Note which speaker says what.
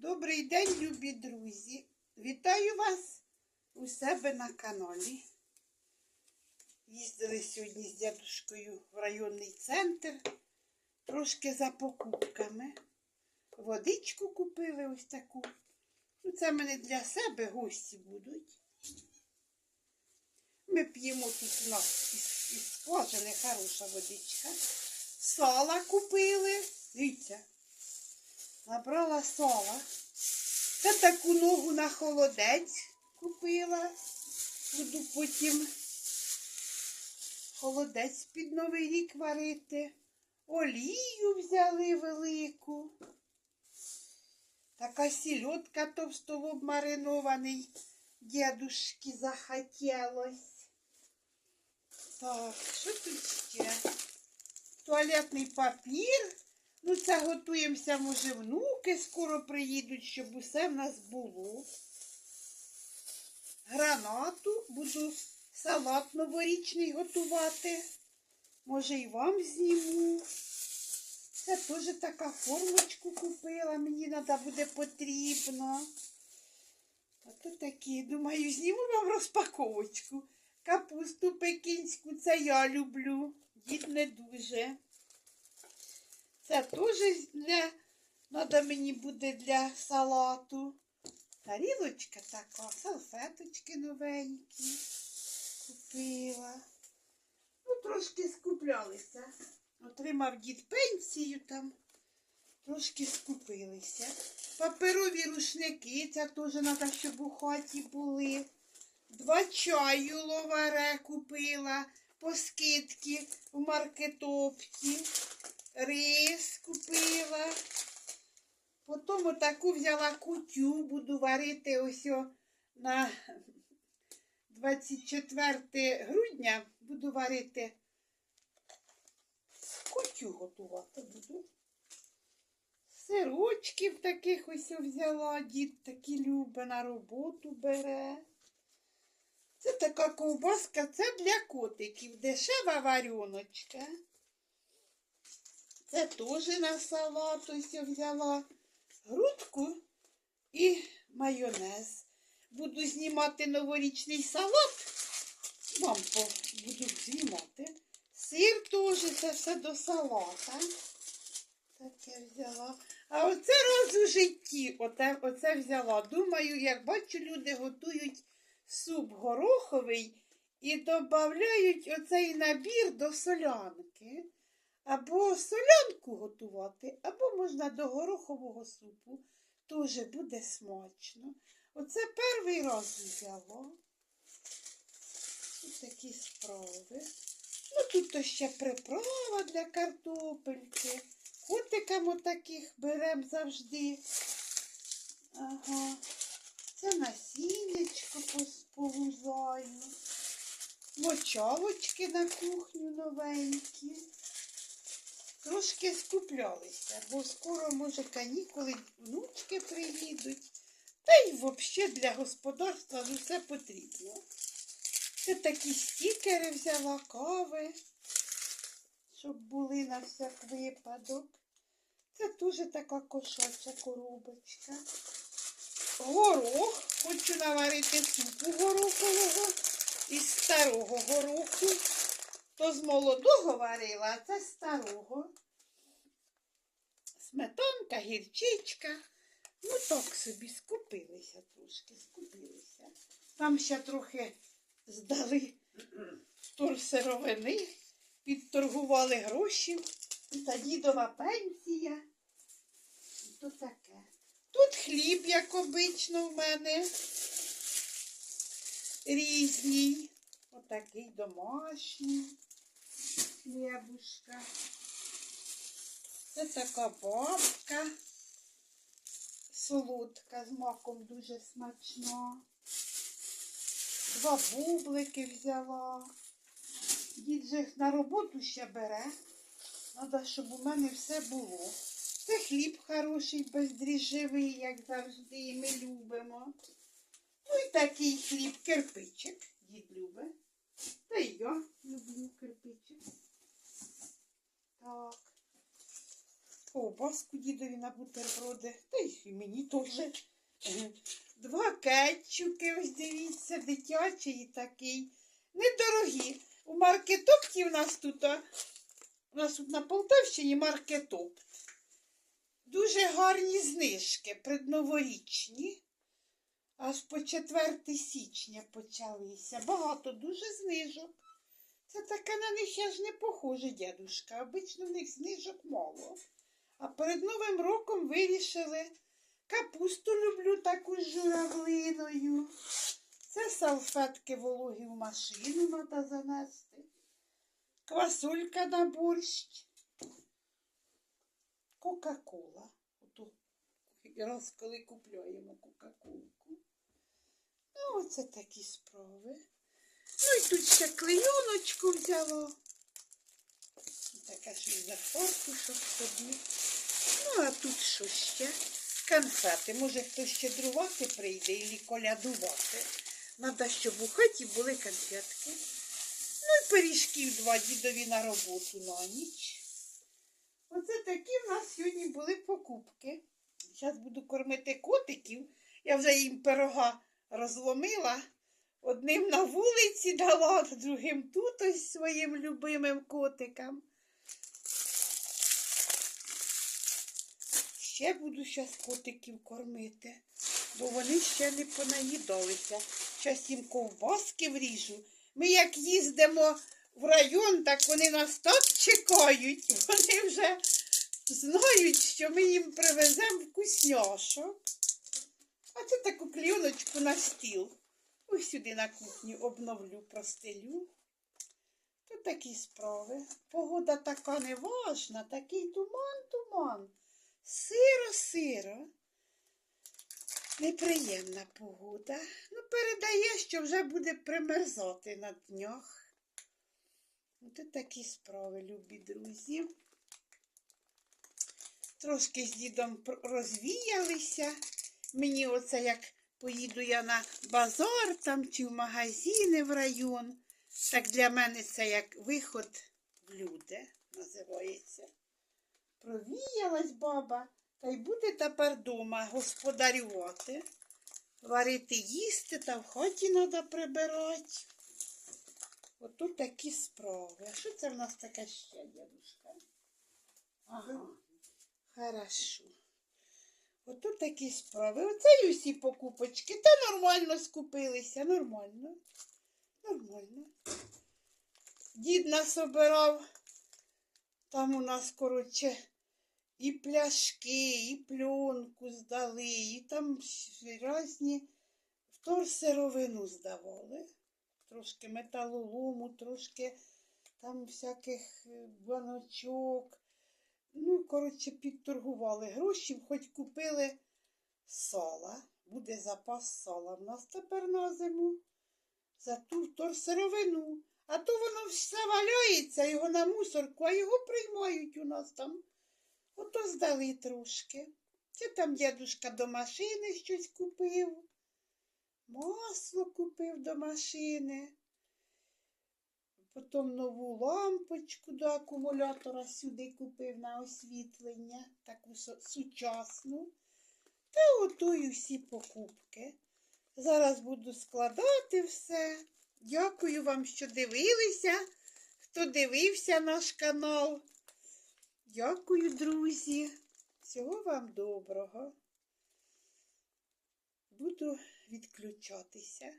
Speaker 1: Добрий день, любі друзі! Вітаю вас у себе на каналі. Їздили сьогодні з дядушкою в районний центр, трошки за покупками. Водичку купили ось таку. Ну, це мене для себе гості будуть. Ми п'ємо тут у нас із скважини хороша водичка. Сала купили. Дивіться, набрала сала. Та таку ногу на холодець купила. Буду потім холодець під Новий рік варити. Олію взяли велику. Така сільотка товстолоб маринований. Дедушки захотілось. Так, що тут ще? Туалетний папір. Ну, це готуємося, може, внуки скоро приїдуть, щоб усе в нас було. Гранату буду салат новорічний готувати. Може, і вам зніму. Це теж така формочку купила, мені треба буде потрібно. Ото такі, думаю, зніму вам розпаковочку. Капусту пекінську, це я люблю. Дід не дуже. Це теж для, треба мені буде для салату. Тарілочка така, салфеточки новенькі. Купила. Ну, трошки скуплялися. Отримав дід пенсію там. Трошки скупилися. Паперові рушники, це теж треба, щоб у хаті були. Два чаю ловаре купила по скидці в маркетопці. Рис купила. Потім отаку взяла кутю, буду варити ось на 24 грудня буду варити кутю готувати буду. Сирочків таких ось взяла, дід такі любить, на роботу бере. Це така ковбаска, це для котиків, дешева вареночка. Це теж на салат ось я взяла грудку і майонез. Буду знімати новорічний салат. Вам буду знімати. Сир теж, це все до салата. Таке взяла. А оце раз у житті оте, оце взяла. Думаю, як бачу, люди готують суп гороховий і додають оцей набір до солянки. Або солянку готувати, або можна до горохового супу. Теж буде смачно. Оце перший раз взяла. Ось такі справи. Ну, тут ще приправа для картопельки. Котикам отаких беремо завжди. Ага. Це насіннячко полузаю. Мочалочки на кухню новенькі. Трошки скуплялися, бо скоро, може, канікули внучки приїдуть. Та й взагалі для господарства ну, все потрібно. Це такі стікери взяла, кави, щоб були на всяк випадок. Це теж така кошача коробочка. Горох. Хочу наварити супу горохового із старого гороху. То з молодого варила, а це старого. Сметанка, гірчичка. Ну так собі скупилися трошки, скупилися. Там ще трохи здали торсировини, підторгували гроші. Та дідова пенсія. То таке. Тут хліб, як обично, в мене. Різний. Отакий домашній хлібушка. Це така бабка. Солодка з маком дуже смачна. Два бублики взяла. Дід же на роботу ще бере. Треба, щоб у мене все було. Це хліб хороший, бездріжджевий, як завжди, ми любимо. Ну і такий хліб кирпичик. Дід любить. Та й я люблю кирпичик. Так. Ковбаску дідові на бутерброди, та й мені теж. Е, Два кетчуки, ось дивіться, дитячий такий. Недорогі. У маркетопті у нас тут, а, у нас тут на Полтавщині маркетоп. Дуже гарні знижки, предноворічні. Аж по 4 січня почалися. Багато дуже знижок. Це таке на них я ж не похоже, дядушка. Обично в них знижок мало. А перед Новим роком вирішили. Капусту люблю таку з журавлиною. Це салфетки вологі в машину треба занести. Квасолька на борщ. Кока-кола. Ото раз коли купляємо Кока-колку. Ну, оце такі справи. Ну і тут ще клейоночку взяла. Таке щось за фартушок собі. Ну, а тут що ще? Конфети. Може хтось щедрувати прийде і колядувати. Надо, щоб у хаті були конфетки. Ну і пиріжків два дідові на роботу на ніч. Оце такі в нас сьогодні були покупки. Зараз буду кормити котиків. Я вже їм пирога розломила. Одним на вулиці дала, другим тут ось своїм любимим котикам. Ще буду зараз котиків кормити, бо вони ще не понаїдалися. Зараз їм ковбаски вріжу. Ми як їздимо в район, так вони нас так чекають. Вони вже знають, що ми їм привеземо вкусняшок. А це таку кліоночку на стіл. Ось сюди на кухню обновлю, простелю. Тут такі справи. Погода така неважна, такий туман-туман. Сиро-сиро. Неприємна погода. Ну, передає, що вже буде примерзати на днях. Ось такі справи, любі друзі. Трошки з дідом розвіялися. Мені оце як поїду я на базар там чи в магазини в район. Так для мене це як виход в люди називається. Провіялась баба, та й буде тепер дома господарювати, варити їсти та в хаті треба прибирати. Ото такі справи. А що це в нас таке ще, дядушка? Ага, хорошо. Ото такі справи. Оце й усі покупочки. Та нормально скупилися, нормально. Нормально. Дід нас обирав. Там у нас, коротше, і пляшки, і пленку здали, і там різні вторсировину здавали. Трошки металолому, трошки там всяких е, баночок. Ну, коротше, підторгували гроші, хоч купили сала. Буде запас сала в нас тепер на зиму. За ту вторсировину. А то воно все валяється, його на мусорку, а його приймають у нас там. Ото здали трошки. Це там дядушка до машини щось купив. Масло купив до машини. Потім нову лампочку до акумулятора сюди купив на освітлення, таку сучасну. Та ото й усі покупки. Зараз буду складати все. Дякую вам, що дивилися, хто дивився наш канал. Дякую, друзі. Всього вам доброго. Буду відключатися.